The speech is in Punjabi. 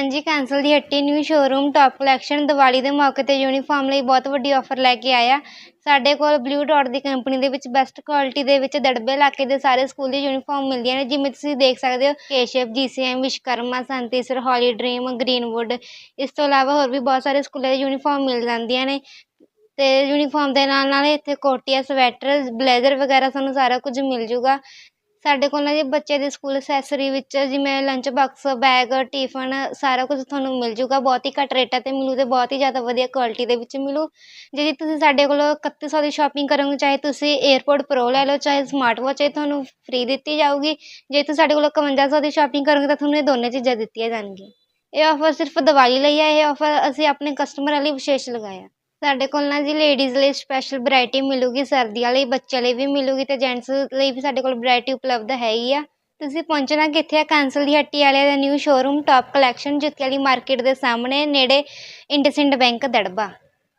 ਹਾਂਜੀ ਕੈਂਸਲ ਦੀ ਹੱਟੀ new showroom top collection Diwali ਦੇ ਮੌਕੇ 'ਤੇ ਯੂਨੀਫਾਰਮ ਲਈ ਬਹੁਤ ਵੱਡੀ ਆਫਰ ਲੈ ਕੇ ਆਇਆ। ਸਾਡੇ ਕੋਲ ਬਲੂ ਡਾਟ ਦੀ ਕੰਪਨੀ ਦੇ ਵਿੱਚ ਬੈਸਟ ਕੁਆਲਿਟੀ ਦੇ ਵਿੱਚ ਦੜਬੇ ਇਲਾਕੇ ਦੇ ਸਾਰੇ ਸਕੂਲ ਦੀ ਯੂਨੀਫਾਰਮ ਮਿਲਦੀਆਂ ਨੇ, ਜਿਵੇਂ ਤੁਸੀਂ ਦੇਖ ਸਕਦੇ ਹੋ, ਕੇਸ਼ਵ ਜੀਸੀਐਮ ਵਿਸ਼ਕਰਮਾ ਸੰਤੇਸਰ ਹੌਲੀ ਡ੍ਰੀਮ ਗ੍ਰੀਨਵੁੱਡ ਇਸ ਤੋਂ ਇਲਾਵਾ ਹੋਰ ਵੀ ਬਹੁਤ ਸਾਰੇ ਸਕੂਲਾਂ ਦੀ ਯੂਨੀਫਾਰਮ ਮਿਲ ਜਾਂਦੀਆਂ ਨੇ। ਅਤੇ ਯੂਨੀਫਾਰਮ ਦੇ ਨਾਲ ਨਾਲ ਇੱਥੇ ਕੋਟੀਆਂ ਸਵੈਟਰ ਬਲੇਜ਼ਰ ਵਗੈਰਾ ਤੁਹਾਨੂੰ ਸਾਰਾ ਕੁਝ ਮਿਲ ਜੂਗਾ। ਸਾਡੇ ਕੋਲ ਨਾ ਜੀ ਬੱਚੇ ਦੇ ਸਕੂਲ ਅਸੈਸਰੀ ਵਿੱਚ ਜਿਵੇਂ ਲੰਚ ਬਾਕਸ ਬੈਗ ਟਿਫਨ ਸਾਰਾ ਕੁਝ ਤੁਹਾਨੂੰ ਮਿਲ ਜੂਗਾ, ਬਹੁਤ ਹੀ ਘੱਟ ਰੇਟਾਂ 'ਤੇ ਮਿਲੂ ਅਤੇ ਬਹੁਤ ਹੀ ਜ਼ਿਆਦਾ ਵਧੀਆ ਕੁਆਲਿਟੀ ਦੇ ਵਿੱਚ ਮਿਲੂ। ਜੇ ਜੀ ਤੁਸੀਂ ਸਾਡੇ ਕੋਲੋਂ ਇਕੱਤੀ ਸੌ ਦੀ ਸ਼ਾਪਿੰਗ ਕਰੋਗੇ, ਚਾਹੇ ਤੁਸੀਂ ਏਅਰਪੋਰਟ ਪ੍ਰੋ ਲੈ ਲਓ, ਚਾਹੇ ਸਮਾਰਟ ਵਾਚ ਇਹ ਤੁਹਾਨੂੰ ਫ੍ਰੀ ਦਿੱਤੀ ਜਾਊਗੀ, ਜੇ ਤੁਸੀਂ ਸਾਡੇ ਕੋਲੋਂ ਇਕਵੰਜਾ ਸੌ ਦੀ ਸ਼ਾਪਿੰਗ ਕਰੋਗੇ ਤਾਂ ਤੁਹਾਨੂੰ ਇਹ ਦੋਨੇ ਚੀਜ਼ਾਂ ਦਿੱਤੀਆਂ ਜਾਣਗੀਆਂ। ਇਹ ਆਫਰ ਸਿਰਫ ਦੀਵਾਲੀ ਲਈ ਹੈ ਇਹ ਆਫਰ ਅਸੀਂ ਆਪਣੇ ਕਸਟਮਰਾਂ ਲਈ ਵਿਸ਼ੇਸ਼ ਲਗਾਇਆ। ਸਾਡੇ ਕੋਲ ਨਾ ਜੀ ਲੇਡੀਜ਼ ਲਈ ਸਪੈਸ਼ਲ ਵੈਰਾਈਟੀ ਮਿਲੂਗੀ, ਸਰਦੀਆਂ ਲਈ, ਬੱਚਿਆਂ ਲਈ ਵੀ ਮਿਲੂਗੀ ਅਤੇ ਜੈਂਟਸ ਲਈ ਵੀ ਸਾਡੇ ਕੋਲ ਵੈਰਾਈਟੀ ਉਪਲਬਧ ਹੈਗੀ ਆ। ਤੁਸੀਂ ਪਹੁੰਚਣਾ ਕਿੱਥੇ ਆ? ਕਾਂਸਲ ਦੀ ਹੱਟੀ ਵਾਲਿਆਂ ਦਾ ਨਿਊ ਸ਼ੋਰੂਮ ਟੌਪ ਕਲੈਕਸ਼ਨ ਜੁੱਤੀ ਵਾਲੀ ਮਾਰਕੀਟ ਦੇ ਸਾਹਮਣੇ, ਨੇੜੇ ਇੰਡਸਇੰਡ ਬੈਂਕ ਦੜਬਾ।